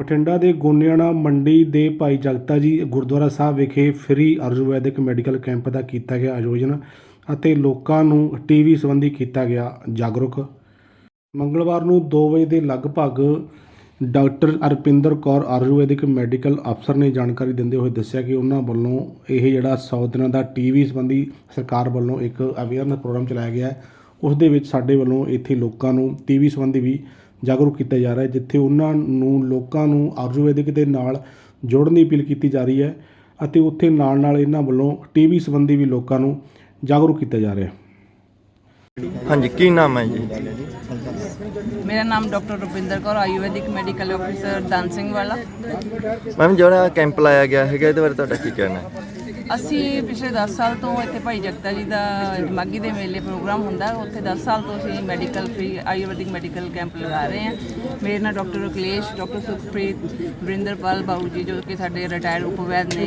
ਬਠਿੰਡਾ ਦੇ ਗੋਨਿਆਣਾ ਮੰਡੀ ਦੇ ਭਾਈ ਜਗਤਾ ਜੀ ਗੁਰਦੁਆਰਾ ਸਾਹਿਬ ਵਿਖੇ ਫ੍ਰੀ ਆਯੁਰਵੈਦਿਕ ਮੈਡੀਕਲ ਕੈਂਪ ਦਾ ਕੀਤਾ ਗਿਆ ਆਯੋਜਨ ਅਤੇ ਲੋਕਾਂ ਨੂੰ ਟੀਵੀ ਸੰਬੰਧੀ ਕੀਤਾ ਗਿਆ ਜਾਗਰੂਕ। ਮੰਗਲਵਾਰ ਨੂੰ 2 ਵਜੇ ਦੇ ਲਗਭਗ ਡਾਕਟਰ ਅਰਪਿੰਦਰ ਕੌਰ ਆਯੁਰਵੈਦਿਕ ਮੈਡੀਕਲ ਅਫਸਰ ਨੇ ਜਾਣਕਾਰੀ ਦਿੰਦੇ ਹੋਏ ਦੱਸਿਆ ਕਿ ਉਹਨਾਂ ਵੱਲੋਂ ਇਹ ਜਿਹੜਾ 100 ਦਿਨਾਂ ਦਾ ਟੀਵੀ ਸੰਬੰਧੀ ਸਰਕਾਰ ਵੱਲੋਂ ਇੱਕ ਅਵੇਅਰਨੈਸ ਪ੍ਰੋਗਰਾਮ ਚਲਾਇਆ ਗਿਆ ਉਸ ਦੇ ਵਿੱਚ ਸਾਡੇ ਵੱਲੋਂ ਇੱਥੇ ਲੋਕਾਂ ਨੂੰ ਟੀਵੀ ਸੰਬੰਧੀ ਵੀ ਜਾਗਰੂਕ ਕੀਤਾ ਜਾ ਰਿਹਾ ਹੈ ਜਿੱਥੇ ਉਹਨਾਂ ਨੂੰ ਲੋਕਾਂ ਨੂੰ ਆਯੁਰਵੈਦਿਕ ਦੇ ਨਾਲ ਜੋੜਨ ਦੀ ਅਪੀਲ ਕੀਤੀ ਜਾ ਰਹੀ ਹੈ ਅਤੇ ਉੱਥੇ ਨਾਲ ਨਾਲ ਇਹਨਾਂ ਵੱਲੋਂ ਟੀਵੀ ਸੰਬੰਧੀ ਵੀ ਲੋਕਾਂ ਨੂੰ ਜਾਗਰੂਕ ਕੀਤਾ ਜਾ ਰਿਹਾ ਹੈ। ਹਾਂਜੀ ਕੀ ਨਾਮ ਹੈ ਜੀ? ਮੇਰਾ ਨਾਮ doctor Rupinder Kaur Ayurvedic medical officer Dan Singh Wala. Ma'am ਜਿਹੜਾ ਕੈਂਪ ਲਾਇਆ ਗਿਆ ਹੈਗਾ ਇਹਦੇ ਬਾਰੇ ਤੁਹਾਡਾ ਕੀ ਕਹਿਣਾ ਹੈ? ਅਸੀਂ ਪਿਛਲੇ 10 ਸਾਲ ਤੋਂ ਇੱਥੇ ਭਾਈ ਜਗਤਾ ਜੀ ਦਾ ਮਾਗੀ ਦੇ ਮੇਲੇ ਪ੍ਰੋਗਰਾਮ ਹੁੰਦਾ, ਉੱਥੇ 10 ਸਾਲ ਤੋਂ ਅਸੀਂ medical free Ayurvedic medical camp ਲਗਾ ਰਹੇ ਹਾਂ। ਮੇਰੇ ਨਾਲ ਡਾਕਟਰ ਅਕਲੇਸ਼ ਡਾਕਟਰ ਸੁਖਪ੍ਰੀਤ, ਵਰਿੰਦਰਪਾਲ ਬਾਬੂ ਜੀ ਜੋ ਕਿ ਸਾਡੇ ਰਿਟਾਇਰਡ ਉਪਵੈਦ ਨੇ,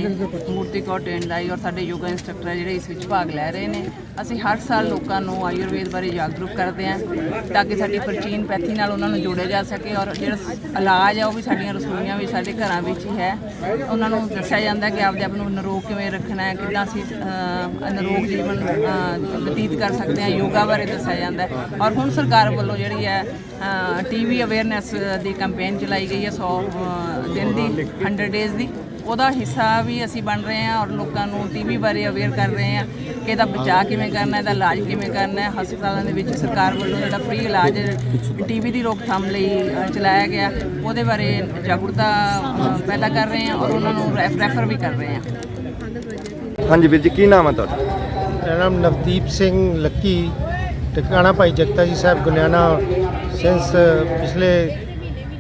ਮੂਰਤੀ ਕੌਰ ਟੇਂਡਾਈ ਔਰ ਸਾਡੇ ਯੋਗਾ ਇੰਸਟ੍ਰਕਟਰ ਹੈ ਜਿਹੜੇ ਇਸ ਵਿੱਚ ਭਾਗ ਲੈ ਰਹੇ ਨੇ। ਅਸੀਂ ਹਰ ਸਾਲ ਲੋਕਾਂ ਨੂੰ ਆਯੁਰਵੇਦ ਬਾਰੇ ਜਾਗਰੂਕ ਕਰਦੇ ਹਾਂ ਤਾਂ ਕਿ ਸਾਡੀ ਪ੍ਰਾਚੀਨ ਪੈਥੀ ਨਾਲ ਉਹਨਾਂ ਨੂੰ ਜੋੜਿਆ ਜਾ ਸਕੇ ਔਰ ਜਿਹੜਾ ਇਲਾਜ ਆ ਉਹ ਵੀ ਸਾਡੀਆਂ ਰਸੋਈਆਂ ਵਿੱਚ, ਸਾਡੇ ਘਰਾਂ ਵਿੱਚ ਹੀ ਹੈ। ਉਹਨਾਂ ਨੂੰ ਦੱਸਿਆ ਜਾਂਦਾ ਕਿ ਆਪਦੇ ਆਪ ਨੂੰ ਨਿਰੋਗ ਕਿਵੇਂ ਰੱਖਣਾ ਹੈ ਕਿੱਦਾਂ ਅਸੀਂ ਅਹ, ਨਿਰੋਗ ਜੀਵਨ ਬਤੀਤ ਕਰ ਸਕਦੇ ਹਾਂ ਯੋਗਾ ਬਾਰੇ ਦੱਸਿਆ ਜਾਂਦਾ ਹੈ। ਔਰ ਹੁਣ ਸਰਕਾਰ ਵੱਲੋਂ ਜਿਹੜੀ ਹੈ ਟੀਵੀ ਅਵੇਅਰਨੈਸ ਦੀ ਕੈਂਪੇਨ ਚਲਾਈ ਗਈ ਹੈ 100 ਦਿਨ ਦੀ 100 ਡੇਜ਼ ਦੀ। ਉਹਦਾ ਹਿੱਸਾ ਵੀ ਅਸੀਂ ਬਣ ਰਹੇ ਹਾਂ ਔਰ ਲੋਕਾਂ ਨੂੰ ਟੀਵੀ ਬਾਰੇ ਅਵੇਅਰ ਕਰ ਰਹੇ ਹਾਂ ਕਿ ਇਹਦਾ ਬਚਾਅ ਕਿਵੇਂ ਕਰਨਾ ਹੈ ਇਹਦਾ ਇਲਾਜ ਕਿਵੇਂ ਕਰਨਾ ਹੈ। ਹਸਪਤਾਲਾਂ ਦੇ ਵਿੱਚ ਸਰਕਾਰ ਵੱਲੋਂ ਜਿਹੜਾ ਫ੍ਰੀ ਇਲਾਜ ਟੀਵੀ ਦੀ ਰੋਕਥਾਮ ਲਈ ਚਲਾਇਆ ਗਿਆ ਉਹਦੇ ਬਾਰੇ ਜਾਗਰੂਕਤਾ ਪੈਦਾ ਕਰ ਰਹੇ ਹਾਂ ਔਰ ਉਹਨਾਂ ਨੂੰ ਰੈਫ- ਰੈਫਰ ਵੀ ਕਰ ਰਹੇ ਹਾਂ। ਹਾਂਜੀ ਵੀਰ ਜੀ ਕੀ ਨਾਮ ਹੈ ਤੁਹਾਡਾ? ਮੇਰਾ ਨਾਮ ਨਵਦੀਪ ਸਿੰਘ ਲੱਕੀ ਟਿਕਾਣਾ ਭਾਈ ਜਗਤਾ ਜੀ ਸਾਹਿਬ ਗੁਨਿਆਣਾ ਸਿੰਸ ਪਿਛਲੇ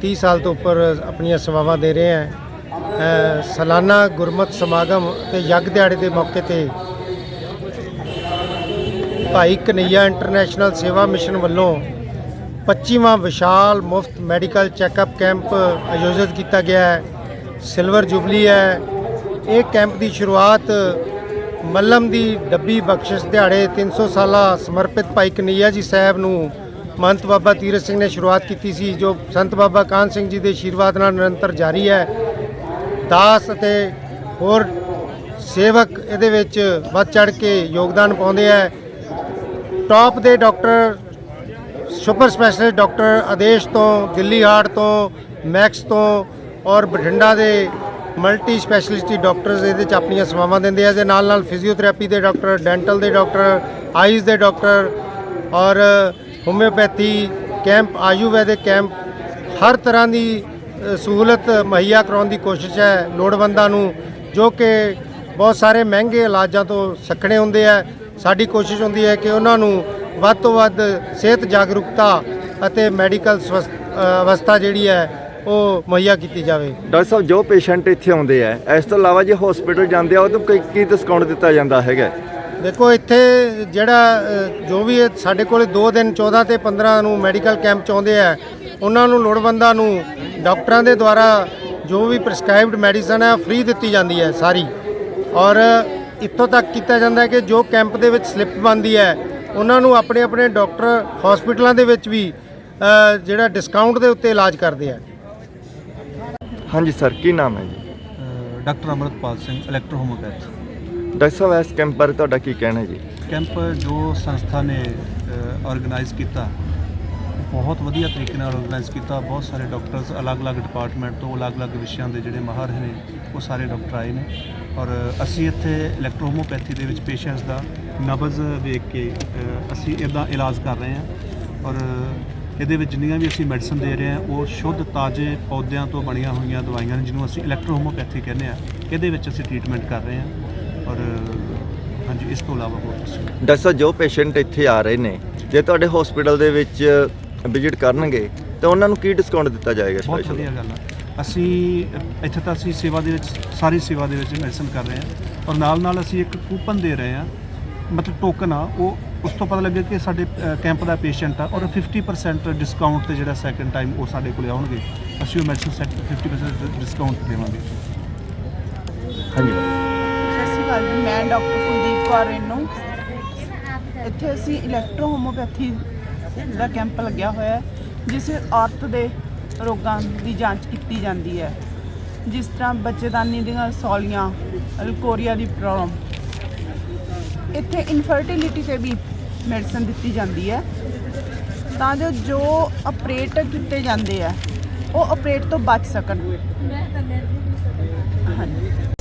30 ਸਾਲ ਤੋਂ ਉੱਪਰ ਆਪਣੀਆਂ ਸੇਵਾਵਾਂ ਦੇ ਰਹੇ ਹੈ। ਅ, ਸਾਲਾਨਾ ਗੁਰਮਤ ਸਮਾਗਮ ਤੇ ਯੱਗ ਦਿਹਾੜੇ ਦੇ ਮੌਕੇ ਤੇ ਭਾਈ ਕਨਈਆ ਇੰਟਰਨੈਸ਼ਨਲ ਸੇਵਾ ਮਿਸ਼ਨ ਵੱਲੋਂ 25ਵਾਂ ਵਿਸ਼ਾਲ ਮੁਫਤ ਮੈਡੀਕਲ ਚੈੱਕਅਪ ਕੈਂਪ ਆਯੋਜਿਤ ਕੀਤਾ ਗਿਆ ਹੈ। ਸਿਲਵਰ ਜੁਬਲੀ ਹੈ। ਇਹ ਕੈਂਪ ਦੀ ਸ਼ੁਰੂਆਤ ਮੱਲਮ ਦੀ ਡੱਬੀ ਬਖਸ਼ਿਸ਼ ਦਿਹਾੜੇ 300 ਸਾਲਾ ਸਮਰਪਿਤ ਭਾਈ ਕਨਈਆ ਜੀ ਸਾਹਿਬ ਨੂੰ ਮੰਤ ਬਾਬਾ ਤੀਰਥ ਸਿੰਘ ਨੇ ਸ਼ੁਰੂਆਤ ਕੀਤੀ ਸੀ, ਜੋ ਸੰਤ ਬਾਬਾ ਕਾਨ ਸਿੰਘ ਜੀ ਦੇ ਆਸ਼ੀਰਵਾਦ ਨਾਲ ਨਿਰੰਤਰ ਜਾਰੀ ਹੈ। ਦਾਸ ਅਤੇ ਹੋਰ ਸੇਵਕ ਇਹਦੇ ਵਿੱਚ ਵੱਧ ਚੜ ਕੇ ਯੋਗਦਾਨ ਪਾਉਂਦੇ ਹੈ। ਟੌਪ ਦੇ doctor, super specialist doctor Adesh ਤੋਂ, ਦਿੱਲੀ ਹਾਰਟ ਤੋਂ, ਮੈਕਸ ਤੋਂ ਔਰ ਬਠਿੰਡਾ ਦੇ ਮਲਟੀ ਸਪੈਸ਼ਲਿਸਟੀ ਡਾਕਟਰਸ ਇਹਦੇ ਚ ਆਪਣੀਆਂ ਸੇਵਾਵਾਂ ਦਿੰਦੇ ਆ ਦੇ ਨਾਲ ਨਾਲ ਫਿਜ਼ੀਓਥੈਰੇਪੀ ਦੇ ਡਾਕਟਰ, ਡੈਂਟਲ ਦੇ ਡਾਕਟਰ, ਆਈਜ਼ ਦੇ ਡਾਕਟਰ ਔਰ ਹੋਮਿਓਪੈਥੀ, ਕੈਂਪ, ਆਯੁਰਵੈਦਿਕ ਕੈਂਪ, ਹਰ ਤਰ੍ਹਾਂ ਦੀ ਸਹੂਲਤ ਮੁਹੱਈਆ ਕਰਾਉਣ ਦੀ ਕੋਸ਼ਿਸ਼ ਹੈ ਲੋੜਵੰਦਾਂ ਨੂੰ, ਜੋ ਕਿ ਬਹੁਤ ਸਾਰੇ ਮਹਿੰਗੇ ਇਲਾਜਾਂ ਤੋਂ ਸੱਖਣੇ ਹੁੰਦੇ ਆ। ਸਾਡੀ ਕੋਸ਼ਿਸ਼ ਹੁੰਦੀ ਹੈ ਕਿ ਉਹਨਾਂ ਨੂੰ ਵੱਧ ਤੋਂ ਵੱਧ ਸਿਹਤ ਜਾਗਰੂਕਤਾ ਅਤੇ ਮੈਡੀਕਲ ਸਵਸਥ ਅਵਸਥਾ ਜਿਹੜੀ ਹੈ ਉਹ ਮੁਹੱਈਆ ਕੀਤੀ ਜਾਵੇ। ਡਾਕਟਰ ਸਾਹਿਬ ਜੋ ਪੇਸ਼ੈਂਟ ਇੱਥੇ ਆਉਂਦੇ ਆ ਇਸ ਤੋਂ ਇਲਾਵਾ ਜੇ ਹਸਪੀਟਲ ਜਾਂਦੇ ਆ ਉਹ ਤੋਂ ਕੀ ਕੀ ਡਿਸਕਾਊਂਟ ਦਿੱਤਾ ਜਾਂਦਾ ਹੈਗਾ? ਦੇਖੋ ਇੱਥੇ ਜਿਹੜਾ ਅ, ਜੋ ਵੀ ਇਹ ਸਾਡੇ ਕੋਲੇ 2 ਦਿਨ 14 ਤੇ 15 ਨੂੰ ਮੈਡੀਕਲ ਕੈਂਪ ਚ ਆਉਂਦੇ ਆ ਉਹਨਾਂ ਨੂੰ ਲੋੜਵੰਦਾਂ ਨੂੰ ਡਾਕਟਰਾਂ ਦੇ ਦੁਆਰਾ ਜੋ ਵੀ ਪ੍ਰਿਸਕ੍ਰਾਈਬਡ ਮੈਡੀਸਨ ਹੈ ਫ੍ਰੀ ਦਿੱਤੀ ਜਾਂਦੀ ਹੈ ਸਾਰੀ। ਔਰ ਇੱਥੋਂ ਤੱਕ ਕੀਤਾ ਜਾਂਦਾ ਹੈ ਕਿ ਜੋ ਕੈਂਪ ਦੇ ਵਿੱਚ ਸਲਿੱਪ ਬਣਦੀ ਹੈ ਉਹਨਾਂ ਨੂੰ ਆਪਣੇ ਆਪਣੇ ਡਾਕਟਰ ਹਸਪੀਟਲਾਂ ਦੇ ਵਿੱਚ ਵੀ ਅ, ਜਿਹੜਾ ਡਿਸਕਾਊਂਟ ਦੇ ਉੱਤੇ ਇਲਾਜ ਕਰਦੇ ਆ। ਹਾਂਜੀ ਸਰ ਕੀ ਨਾਮ ਹੈ ਜੀ? Doctor Amritpal Singh electro homeopath doctor sahib ਇਸ ਕੈਂਪ ਬਾਰੇ ਤੁਹਾਡਾ ਕੀ ਕਹਿਣਾ ਹੈ ਜੀ? ਕੈਂਪ ਜੋ ਸੰਸਥਾ ਨੇ ਆਰਗੇਨਾਈਜ਼ ਕੀਤਾ ਬਹੁਤ ਵਧੀਆ ਤਰੀਕੇ ਨਾਲ ਆਰਗੇਨਾਈਜ਼ ਕੀਤਾ। ਬਹੁਤ ਸਾਰੇ ਡਾਕਟਰਸ ਅਲੱਗ-ਅਲੱਗ ਡਿਪਾਰਟਮੈਂਟ ਤੋਂ ਅਲੱਗ-ਅਲੱਗ ਵਿਸ਼ਿਆਂ ਦੇ ਜਿਹੜੇ ਮਾਹਰ ਨੇ ਉਹ ਸਾਰੇ ਡਾਕਟਰ ਆਏ ਨੇ। ਔਰ ਅਸੀਂ ਇੱਥੇ ਇਲੈਕਟ੍ਰੋ ਹੋਮੋਪੈਥੀ ਦੇ ਵਿੱਚ ਪੇਸ਼ੈਂਟਸ ਦਾ ਨਬਜ਼ ਵੇਖ ਕੇ ਅਸੀਂ ਇਹਦਾ ਇਲਾਜ ਕਰ ਰਹੇ ਹਾਂ। ਔਰ ਇਹਦੇ ਵਿੱਚ ਜਿੰਨੀਆਂ ਵੀ ਅਸੀਂ ਮੈਡੀਸਨ ਦੇ ਰਹੇ ਹਾਂ ਉਹ ਸ਼ੁੱਧ ਤਾਜ਼ੇ ਪੌਦਿਆਂ ਤੋਂ ਬਣੀਆਂ ਹੋਈਆਂ ਦਵਾਈਆਂ ਨੇ ਜਿਹਨੂੰ ਅਸੀਂ ਇਲੈਕਟ੍ਰੋ ਹੋਮੋਪੈਥੀ ਕਹਿੰਦੇ ਆ ਇਹਦੇ ਵਿੱਚ ਅਸੀਂ ਟ੍ਰੀਟਮੈਂਟ ਕਰ ਰਹੇ ਹਾਂ ਔਰ ਹਾਂਜੀ ਇਸ ਤੋਂ ਇਲਾਵਾ ਹੋਰ ਕੁਛ ਨਹੀਂ। ਡਾਕਟਰ ਸਾਹਿਬ ਜੋ ਪੇਸ਼ੈਂਟ ਇੱਥੇ ਆ ਰਹੇ ਨੇ ਜੇ ਤੁਹਾਡੇ ਹਸਪੀਟਲ ਦੇ ਵਿੱਚ ਵਿਜ਼ਿਟ ਕਰਨਗੇ ਤਾਂ ਉਹਨਾਂ ਨੂੰ ਕੀ ਡਿਸਕਾਊਂਟ ਦਿੱਤਾ ਜਾਏਗਾ ਬਹੁਤ ਸਪੈਸ਼ਲ ਵਧੀਆ ਗੱਲ ਆ। ਅਸੀਂ ਅ, ਇੱਥੇ ਤਾਂ ਅਸੀਂ ਸੇਵਾ ਦੇ ਵਿੱਚ ਸਾਰੀ ਸੇਵਾ ਦੇ ਵਿੱਚ ਮੈਡੀਸਨ ਕਰ ਰਹੇ ਹਾਂ ਔਰ ਨਾਲ ਨਾਲ ਅਸੀਂ ਇੱਕ ਕੂਪਨ ਦੇ ਰਹੇ ਹਾਂ ਮਤਲਬ ਟੋਕਨ ਆ ਉਹ ਉਸ ਤੋਂ ਪਤਾ ਲੱਗਿਆ ਕਿ ਸਾਡੇ ਕੈਂਪ ਦਾ ਪੇਸ਼ੈਂਟ ਆ ਔਰ 50% ਡਿਸਕਾਊਂਟ ਤੇ ਜਿਹੜਾ ਸੈਕੰਡ ਟਾਈਮ ਉਹ ਸਾਡੇ ਕੋਲੇ ਆਉਣਗੇ। ਅਸੀਂ ਉਹ ਮੈਡੀਸਨ ਸੈਟ 50% ਡਿਸਕਾਊਂਟ ਦੇਵਾਂਗੇ। ਹਾਂਜੀ। ਸਤਿ ਸ਼੍ਰੀ ਅਕਾਲ ਜੀ, ਮੈਂ ਡਾਕਟਰ ਕੁਲਦੀਪ ਕੌਰ ਰੇਨੂ। ਇੱਥੇ ਅਸੀਂ ਇਲੈਕਟ੍ਰੋ ਹੋਮੋਪੈਥੀ ਦਾ ਕੈਂਪ ਲੱਗਿਆ ਹੋਇਆ ਜਿਸ ਔਰਤ ਦੇ ਰੋਗਾਂ ਦੀ ਜਾਂਚ ਕੀਤੀ ਜਾਂਦੀ ਹੈ। ਜਿਸ ਤਰ੍ਹਾਂ ਬੱਚੇਦਾਨੀ ਦੀਆਂ ਸੌਲੀਆਂ, ਅਲਕੋਰੀਆ ਦੀ ਪ੍ਰੋਬਲਮ। ਇੱਥੇ ਇਨਫਰਟੀਲਿਟੀ ਤੇ ਵੀ ਮੈਡੀਸਨ ਦਿੱਤੀ ਜਾਂਦੀ ਹੈ। ਤਾਂ ਜੋ ਜੋ ਆਪਰੇਟ ਕੀਤੇ ਜਾਂਦੇ ਆ ਉਹ ਆਪਰੇਟ ਤੋਂ ਬਚ ਸਕਣ। ਹਾਂਜੀ।